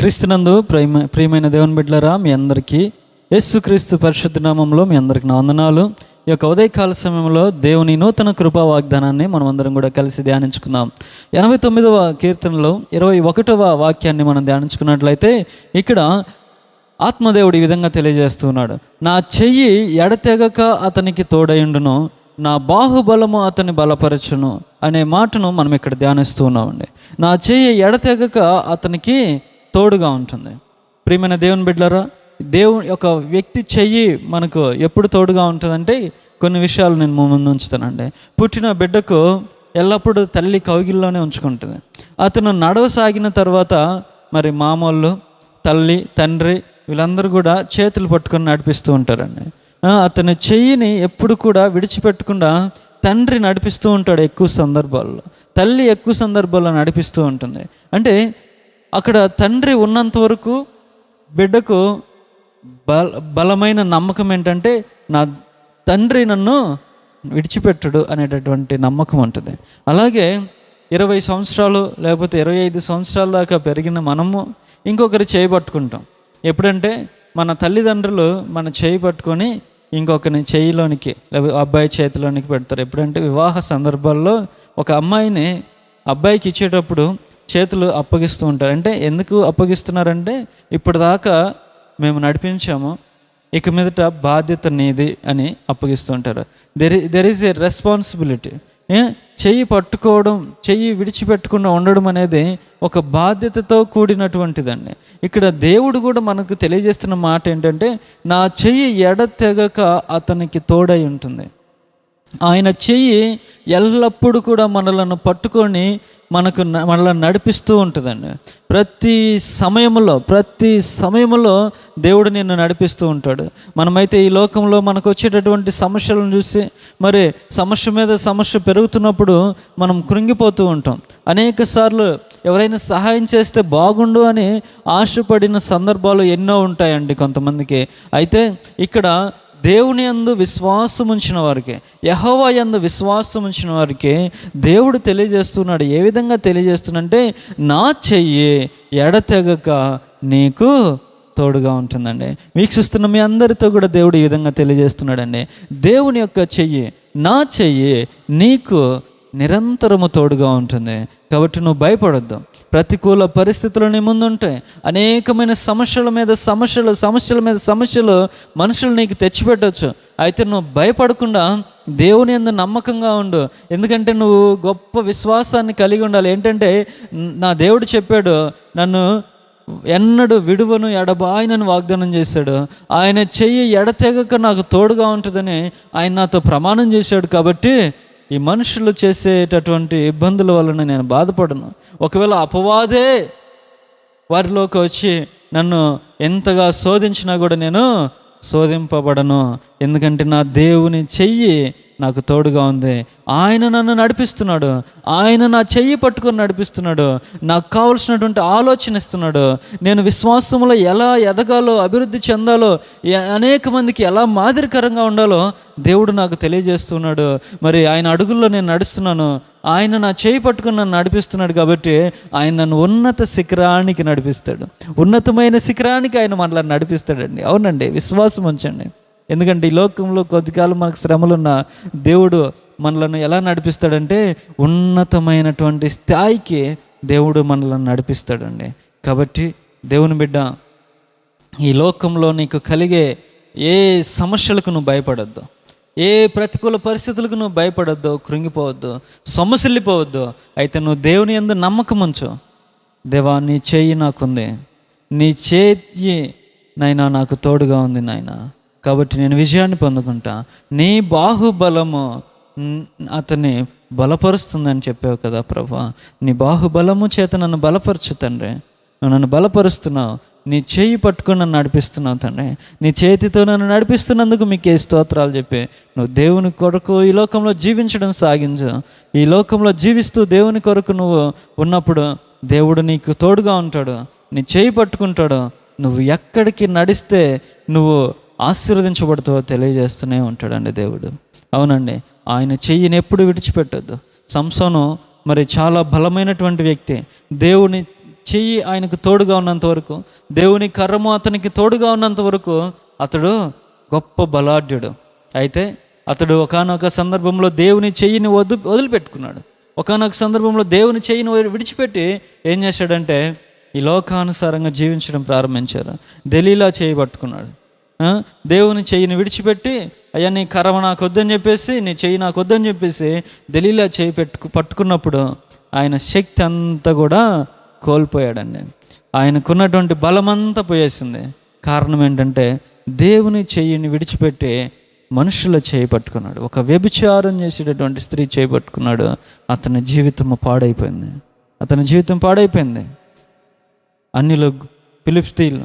క్రీస్తునందు ప్రేమ ప్రియమైన దేవుని బిడ్డలారా మీ అందరికీ యేసుక్రీస్తు పరిశుద్ధ నామంలో మీ అందరికి నా వందనాలు. ఈ యొక్క ఉదయకాల సమయంలో దేవుని నూతన కృపా వాగ్దానాన్ని మనం అందరం కూడా కలిసి ధ్యానించుకుందాం. ఎనభై తొమ్మిదవ కీర్తనలో ఇరవై ఒకటవ వాక్యాన్ని మనం ధ్యానించుకున్నట్లయితే ఇక్కడ ఆత్మదేవుడు ఈ విధంగా తెలియజేస్తున్నాడు నా చెయ్యి ఎడతెగక అతనికి తోడయుండును నా బాహుబలము అతని బలపరచును అనే మాటను మనం ఇక్కడ ధ్యానిస్తూ ఉన్నామండి. నా చెయ్యి ఎడతెగక అతనికి తోడుగా ఉంటుంది. ప్రియమైన దేవుని బిడ్డలరా దేవుని ఒక వ్యక్తి చెయ్యి మనకు ఎప్పుడు తోడుగా ఉంటుందంటే కొన్ని విషయాలు నేను ముందు ఉంచుతానండి. పుట్టిన బిడ్డకు ఎల్లప్పుడూ తల్లి కౌగిల్లోనే ఉంచుకుంటుంది. అతను నడవసాగిన తర్వాత మరి మామూలు తల్లి తండ్రి వీళ్ళందరూ కూడా చేతులు పట్టుకొని నడిపిస్తూ ఉంటారండి. అతని చెయ్యిని ఎప్పుడు కూడా విడిచిపెట్టకుండా తండ్రి నడిపిస్తూ ఉంటాడు ఎక్కువ సందర్భాల్లో. తల్లి ఎక్కువ సందర్భాల్లో నడిపిస్తూ ఉంటుంది. అంటే అక్కడ తండ్రి ఉన్నంత వరకు బిడ్డకు బల బలమైన నమ్మకం ఏంటంటే నా తండ్రి నన్ను విడిచిపెట్టడు అనేటటువంటి నమ్మకం ఉంటుంది. అలాగే ఇరవై సంవత్సరాలు లేకపోతే ఇరవై ఐదు సంవత్సరాల దాకా పెరిగిన మనము ఇంకొకరి చేయి పట్టుకుంటాం. ఎప్పుడంటే మన తల్లిదండ్రులు మన చేయి పట్టుకొని ఇంకొకరిని చేయిలోనికి లేకపోతే అబ్బాయి చేతిలోనికి పెడతారు. ఎప్పుడంటే వివాహ సందర్భాల్లో ఒక అమ్మాయిని అబ్బాయికి ఇచ్చేటప్పుడు చేతులు అప్పగిస్తూ ఉంటారు. అంటే ఎందుకు అప్పగిస్తున్నారంటే ఇప్పుడు దాకా మేము నడిపించాము ఇక మీదట బాధ్యత నీది అని అప్పగిస్తూ ఉంటారు. There there is a responsibility చెయ్యి పట్టుకోవడం చెయ్యి విడిచిపెట్టకుండా ఉండడం అనేది ఒక బాధ్యతతో కూడినటువంటిదండి. ఇక్కడ దేవుడు కూడా మనకు తెలియజేస్తున్న మాట ఏంటంటే నా చెయ్యి ఎడతెగక అతనికి తోడై ఉంటుంది. ఆయన చెయ్యి ఎల్లప్పుడూ కూడా మనలను పట్టుకొని మనకు న- మనల్ని నడిపిస్తూ ఉంటుందండి. ప్రతి సమయంలో ప్రతి సమయంలో దేవుడు నిన్ను నడిపిస్తూ ఉంటాడు. మనమైతే ఈ లోకంలో మనకు వచ్చేటటువంటి సమస్యలను చూసి మరి సమస్య మీద సమస్య పెరుగుతున్నప్పుడు మనం కృంగిపోతూ ఉంటాం. అనేక సార్లు ఎవరైనా సహాయం చేస్తే బాగుండు అని ఆశపడిన సందర్భాలు ఎన్నో ఉంటాయండి కొంతమందికి. అయితే ఇక్కడ దేవుని యందు విశ్వాసం ఉంచిన వారికి యహోవా యందు విశ్వాసం ఉంచిన వారికి దేవుడు తెలియజేస్తున్నాడు. ఏ విధంగా తెలియజేస్తున్నంటే నా చెయ్యి ఎడతెగక నీకు తోడుగా ఉంటుందండి. వీక్షిస్తున్న మీ అందరితో కూడా దేవుడు ఈ విధంగా తెలియజేస్తున్నాడండి. దేవుని యొక్క చెయ్యి నా చెయ్యి నీకు నిరంతరము తోడుగా ఉంటుంది. కాబట్టి నువ్వు భయపడొద్దు. ప్రతికూల పరిస్థితులు నీ ముందుంటాయి. అనేకమైన సమస్యల మీద సమస్యలు సమస్యల మీద సమస్యలు మనుషులు నీకు తెచ్చిపెట్టవచ్చు అయితే నువ్వు భయపడకుండా దేవుని ఎందు నమ్మకంగా ఉండు. ఎందుకంటే నువ్వు గొప్ప విశ్వాసాన్ని కలిగి ఉండాలి. ఏంటంటే నా దేవుడు చెప్పాడు నన్ను ఎన్నడు విడువను ఎడబాయినని వాగ్దానం చేశాడు. ఆయన చెయ్యి ఎడతెగక నాకు తోడుగా ఉంటుందని ఆయన నాతో ప్రమాణం చేశాడు కాబట్టి ఈ మనుషులు చేసేటటువంటి ఇబ్బందుల వలన నేను బాధపడను. ఒకవేళ అపవాదే వారిలోకి వచ్చి నన్ను ఎంతగా శోధించినా కూడా నేను శోధింపబడను. ఎందుకంటే నా దేవుని చెయ్యి నాకు తోడుగా ఉంది. ఆయన నన్ను నడిపిస్తున్నాడు. ఆయన నా చెయ్యి పట్టుకొని నడిపిస్తున్నాడు. నాకు కావలసినటువంటి ఆలోచన ఇస్తున్నాడు. నేను విశ్వాసంలో ఎలా ఎదగాలో అభివృద్ధి చెందాలో అనేక మందికి ఎలా మాదిరికరంగా ఉండాలో దేవుడు నాకు తెలియజేస్తున్నాడు. మరి ఆయన అడుగుల్లో నేను నడుస్తున్నాను. ఆయన నా చేయి పట్టుకుని నన్ను నడిపిస్తున్నాడు కాబట్టి ఆయన నన్ను ఉన్నత శిఖరానికి నడిపిస్తాడు. ఉన్నతమైన శిఖరానికి ఆయన మనల్ని నడిపిస్తాడండి. అవునండి. విశ్వాసం ఉంచండి. ఎందుకంటే ఈ లోకంలో కొద్దికాలం మనకు శ్రమలున్న దేవుడు మనలను ఎలా నడిపిస్తాడంటే ఉన్నతమైనటువంటి స్థాయికి దేవుడు మనల్ని నడిపిస్తాడండి. కాబట్టి దేవుని బిడ్డ ఈ లోకంలో నీకు కలిగే ఏ సమస్యలకు నువ్వు భయపడద్దు. ఏ ప్రతికూల పరిస్థితులకు నువ్వు భయపడద్దు కృంగిపోవద్దు సొమ్మసిల్లిపోవద్దు. అయితే నువ్వు దేవుని ఎందు నమ్మకం ఉంచు దేవా నీ చేయి నాకుంది. నీ చేయి నాయన నాకు తోడుగా ఉంది నాయనా. కాబట్టి నేను విజయాన్ని పొందుకుంటా. నీ బాహుబలము అతన్ని బలపరుస్తుందని చెప్పావు కదా ప్రభా. నీ బాహుబలము చేత నన్ను బలపరచు తండ్రి. నువ్వు నన్ను బలపరుస్తున్నావు. నీ చేయి పట్టుకొని నన్ను నడిపిస్తున్నావు తండ్రి. నీ చేతితో నన్ను నడిపిస్తున్నందుకు మీకు ఏ స్తోత్రాలు చెప్పి నువ్వు దేవుని కొరకు ఈ లోకంలో జీవించడం సాగించు. ఈ లోకంలో జీవిస్తూ దేవుని కొరకు నువ్వు ఉన్నప్పుడు దేవుడు నీకు తోడుగా ఉంటాడు. నీ చేయి పట్టుకుంటాడు. నువ్వు ఎక్కడికి నడిస్తే నువ్వు ఆశీర్వదించబడుతూ తెలియజేస్తూనే ఉంటాడండి దేవుడు. అవునండి ఆయన చెయ్యిని ఎప్పుడు విడిచిపెట్టద్దు. సంసోను మరి చాలా బలమైనటువంటి వ్యక్తి. దేవుని చెయ్యి ఆయనకు తోడుగా ఉన్నంత వరకు దేవుని కర్రము అతనికి తోడుగా ఉన్నంత వరకు అతడు గొప్ప బలాఢ్యుడు. అయితే అతడు ఒకానొక సందర్భంలో దేవుని చెయ్యిని వదు వదిలిపెట్టుకున్నాడు. ఒకానొక సందర్భంలో దేవుని చెయ్యిని విడిచిపెట్టి ఏం చేశాడంటే ఈ లోకానుసారంగా జీవించడం ప్రారంభించారు. దలీలా చేయబట్టుకున్నాడు దేవుని చెయ్యిని విడిచిపెట్టి అయ్యా నీ కర్మ నాకు వద్దని చెప్పేసి నీ చెయ్యి నాకు వద్దని చెప్పేసి దలీలా చేయి పెట్టుకు పట్టుకున్నప్పుడు ఆయన శక్తి అంతా కూడా కోల్పోయాడండి. ఆయనకున్నటువంటి బలమంతా పోయేసింది. కారణం ఏంటంటే దేవుని చెయ్యిని విడిచిపెట్టి మనుషుల చేయి పట్టుకున్నాడు. ఒక వ్యభిచారం చేసేటటువంటి స్త్రీ చేయి పట్టుకున్నాడు. అతని జీవితం పాడైపోయింది. అతని జీవితం పాడైపోయింది. అన్నిలో పిలిపిస్తీలు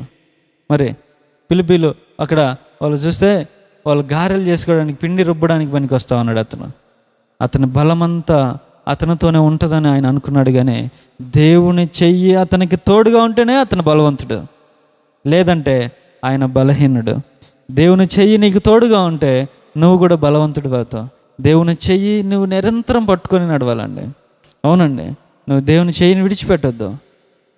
మరి పిలిపిలో అక్కడ వాళ్ళు చూస్తే వాళ్ళు గారెలు చేసుకోవడానికి పిండి రుబ్బడానికి పనికి వస్తా ఉన్నాడు అతను. అతని బలమంతా అతనితోనే ఉంటుందని ఆయన అనుకున్నాడు కానీ దేవుని చెయ్యి అతనికి తోడుగా ఉంటేనే అతను బలవంతుడు. లేదంటే ఆయన బలహీనుడు. దేవుని చెయ్యి నీకు తోడుగా ఉంటే నువ్వు కూడా బలవంతుడు అవుతావు. దేవుని చెయ్యి నువ్వు నిరంతరం పట్టుకొని నడవాలండి. అవునండి. నువ్వు దేవుని చెయ్యిని విడిచిపెట్టొద్దు.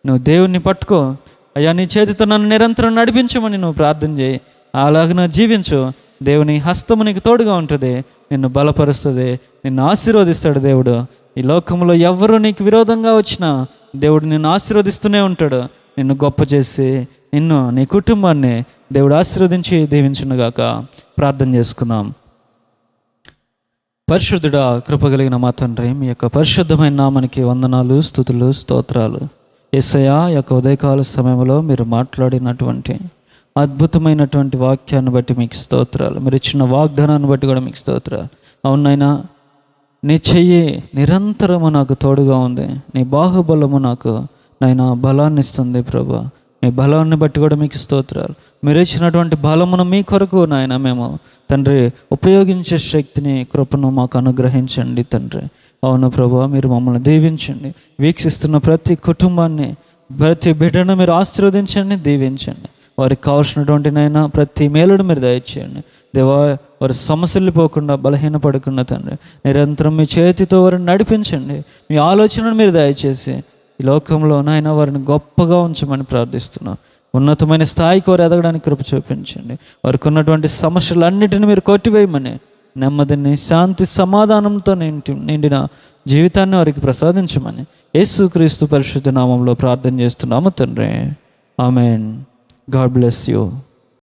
నువ్వు దేవుణ్ణి పట్టుకో. అయ్యా నీ చేతితో నన్ను నిరంతరం నడిపించమని నువ్వు ప్రార్థన చేయి. అలాగ జీవించు. దేవుని హస్తము నీకు తోడుగా ఉంటుంది. నిన్ను బలపరుస్తుంది. నిన్ను ఆశీర్వదిస్తాడు దేవుడు. ఈ లోకంలో ఎవరు నీకు విరోధంగా వచ్చినా దేవుడు నిన్ను ఆశీర్వదిస్తూనే ఉంటాడు. నిన్ను గొప్ప చేసి నిన్ను నీ కుటుంబాన్ని దేవుడు ఆశీర్వదించి దీవించునుగాక. ప్రార్థన చేసుకుందాం. పరిశుద్ధుడా కృపగలిగిన మా తండ్రి మీ యొక్క పరిశుద్ధమైన నామనికి వందనాలు స్థుతులు స్తోత్రాలు. ఎస్ఐయా యొక్క ఉదయకాల సమయంలో మీరు మాట్లాడినటువంటి అద్భుతమైనటువంటి వాక్యాన్ని బట్టి మీకు స్తోత్రాలు. మీరు ఇచ్చిన వాగ్దానాన్ని బట్టి కూడా మీకు స్తోత్రాలు. అవునైనా నీ చెయ్యి నిరంతరము నాకు తోడుగా ఉంది. నీ బాహుబలము నాకు నైనా బలాన్ని ఇస్తుంది ప్రభా. మీ బలాన్ని బట్టి కూడా మీకు స్తోత్రాలు. మీరు ఇచ్చినటువంటి బలమును మీ కొరకు నాయన మేము తండ్రి ఉపయోగించే శక్తిని కృపను మాకు అనుగ్రహించండి తండ్రి. అవును ప్రభు మీరు మమ్మల్ని దీవించండి. వీక్షిస్తున్న ప్రతి కుటుంబాన్ని ప్రతి బిడ్డను మీరు ఆశీర్వదించండి దీవించండి. వారికి కావాల్సినటువంటి నైనా ప్రతి మేలుడు మీరు దయచేయండి. దేవా వారి సమస్యలు పోకుండా బలహీనపడకుండా తండ్రి నిరంతరం మీ చేతితో వారిని నడిపించండి. మీ ఆలోచనను మీరు దయచేసి ఈ లోకంలో నాయన వారిని గొప్పగా ఉంచమని ప్రార్థిస్తున్నాం. ఉన్నతమైన స్థాయికి వారు ఎదగడానికి కృప చూపించండి. వారికి ఉన్నటువంటి సమస్యలన్నిటిని మీరు కొట్టివేయమని నెమ్మదిని శాంతి సమాధానంతో నిండిన జీవితాన్ని వారికి ప్రసాదించమని యేసుక్రీస్తు పరిశుద్ధ నామంలో ప్రార్థన చేస్తున్నాము తండ్రి. ఆమెన్. God bless you.